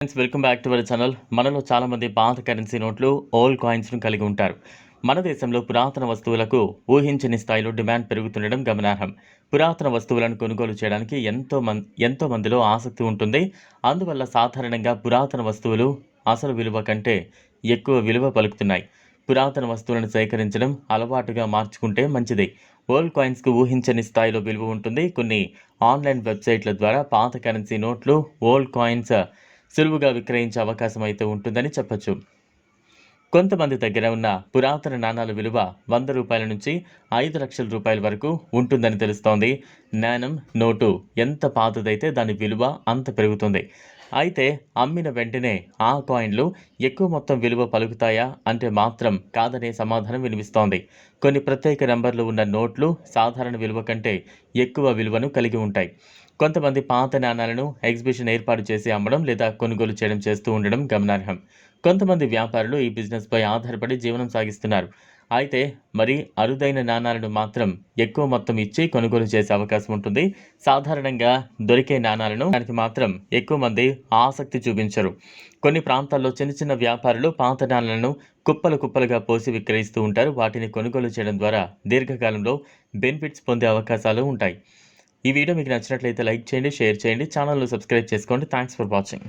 Friends welcome back to our channel మనలో చాలామంది పాత కరెన్సీ నోట్లు ఓల్డ్ కాయిన్స్ను కలిగి ఉంటారు. మన దేశంలో పురాతన వస్తువులకు ఊహించని స్థాయిలో డిమాండ్ పెరుగుతుండడం గమనార్హం. పురాతన వస్తువులను కొనుగోలు చేయడానికి ఎంతో మంది ఎంతో మందిలో ఆసక్తి ఉంటుంది. అందువల్ల సాధారణంగా పురాతన వస్తువులు అసలు విలువ కంటే ఎక్కువ విలువ పలుకుతున్నాయి. పురాతన వస్తువులను సేకరించడం అలవాటుగా మార్చుకుంటే మంచిది. ఓల్డ్ కాయిన్స్కు ఊహించని స్థాయిలో విలువ ఉంటుంది. కొన్ని ఆన్లైన్ వెబ్సైట్ల ద్వారా పాత కరెన్సీ నోట్లు ఓల్డ్ కాయిన్స్ సులువుగా విక్రయించే అవకాశం అయితే ఉంటుందని చెప్పచ్చు. కొంతమంది దగ్గర ఉన్న పురాతన నాణాల విలువ వంద రూపాయల నుంచి ఐదు లక్షల రూపాయల వరకు ఉంటుందని తెలుస్తోంది. నాణం నోటు ఎంత పాతదైతే దాని విలువ అంత పెరుగుతుంది. అయితే అమ్మిన వెంటనే ఆ కాయిన్లు ఎక్కువ మొత్తం విలువ పలుకుతాయా అంటే మాత్రం కాదనే సమాధానం వినిపిస్తోంది. కొన్ని ప్రత్యేక నంబర్లు ఉన్న నోట్లు సాధారణ విలువ కంటే ఎక్కువ విలువను కలిగి ఉంటాయి. కొంతమంది పాత నాణాలను ఎగ్జిబిషన్ ఏర్పాటు చేసి అమ్మడం లేదా కొనుగోలు చేయడం చేస్తూ ఉండడం గమనార్హం. కొంతమంది వ్యాపారులు ఈ బిజినెస్పై ఆధారపడి జీవనం సాగిస్తున్నారు. అయితే మరి అరుదైన నాణాలను మాత్రం ఎక్కువ మొత్తం ఇచ్చి కొనుగోలు చేసే అవకాశం ఉంటుంది. సాధారణంగా దొరికే నాణాలను దానికి మాత్రం ఎక్కువ మంది ఆసక్తి చూపించరు. కొన్ని ప్రాంతాల్లో చిన్న చిన్న వ్యాపారులు పాత నాణాలను కుప్పలు కుప్పలుగా పోసి విక్రయిస్తూ ఉంటారు. వాటిని కొనుగోలు చేయడం ద్వారా దీర్ఘకాలంలో బెనిఫిట్స్ పొందే అవకాశాలు ఉంటాయి. ఈ వీడియో మీకు నచ్చినట్లయితే లైక్ చేయండి షేర్ చేయండి ఛానల్ను సబ్స్క్రైబ్ చేసుకోండి. Thanks for watching.